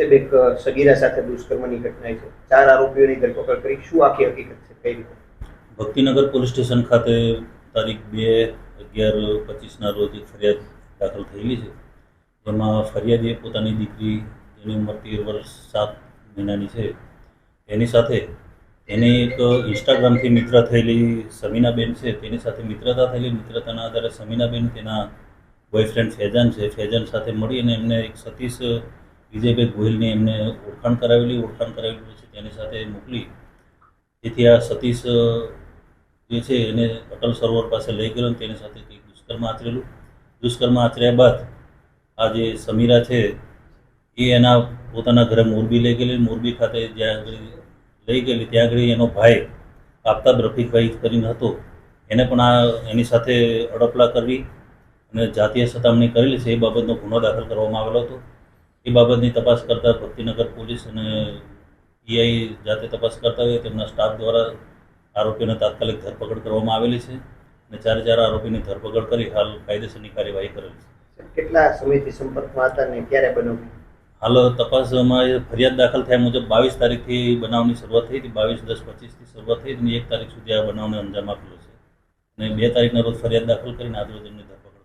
સાહેબ એક સગીરા સાથે દુષ્કર્મની ઘટના છે. ચાર આરોપીઓની ધરપકડ કરી. શું આખી હકીકત છે? કઈ રીતે? ભક્તિનગર પોલીસ સ્ટેશન ખાતે તારીખ બે અગિયાર પચીસના રોજ એક ફરિયાદ દાખલ થયેલી છે. જેમાં ફરિયાદીએ પોતાની દીકરી, જેની ઉંમર તેર વર્ષ સાત મહિનાની છે. એની સાથે એની એક ઇન્સ્ટાગ્રામથી મિત્ર થયેલી સમીનાબેન છે. તેની સાથે મિત્રતા થયેલી. મિત્રતાના આધારે સમીનાબેન તેના બોયફ્રેન્ડ ફેજાન છે. ફેજાન સાથે મળી અને એમને એક સતીશ વિજયભાઈ ગોહિલની એમને ઓળખાણ કરાવેલી ઓળખાણ કરાવેલી પછી તેની સાથે મોકલી. તેથી આ સતીશ જે છે એને અટલ સરોવર પાસે લઈ ગયેલો તેની સાથે કંઈક દુષ્કર્મ આચરેલું. દુષ્કર્મ આચર્યા બાદ આ જે સમીરા છે, એ એના પોતાના ઘરે મોરબી લઈ ગયેલી. મોરબી ખાતે જ્યાં આગળ લઈ ગયેલી, ત્યાં આગળ એનો ભાઈ આફતાબ રફીકભાઈ કરીને હતો. એને પણ આ એની સાથે અડપલા કરવી અને જાતીય સતામણી કરેલી છે, એ બાબતનો ગુનો દાખલ કરવામાં આવેલો હતો. એ બાબતની તપાસ કરતા ભક્તિનગર પોલીસ અને પીઆઈ જાતે તપાસ કરતા હોય તેમના સ્ટાફ દ્વારા આરોપીઓને તાત્કાલિક ધરપકડ કરવામાં આવેલી છે અને ચારે ચાર આરોપીની ધરપકડ કરી હાલ કાયદેસરની કાર્યવાહી કરેલી છે. કેટલા સમયથી સંપર્કમાં હતા અને ક્યારે બન્યું? હાલ તપાસમાં ફરિયાદ દાખલ થયા મુજબ બાવીસ તારીખથી બનાવની શરૂઆત થઈ હતી બાવીસ દસ પચીસથી શરૂઆત થઈ અને એક તારીખ સુધી આ બનાવને અંજામ આપેલો છે. અને બે તારીખના રોજ ફરિયાદ દાખલ કરીને આજરોજ એમની ધરપકડ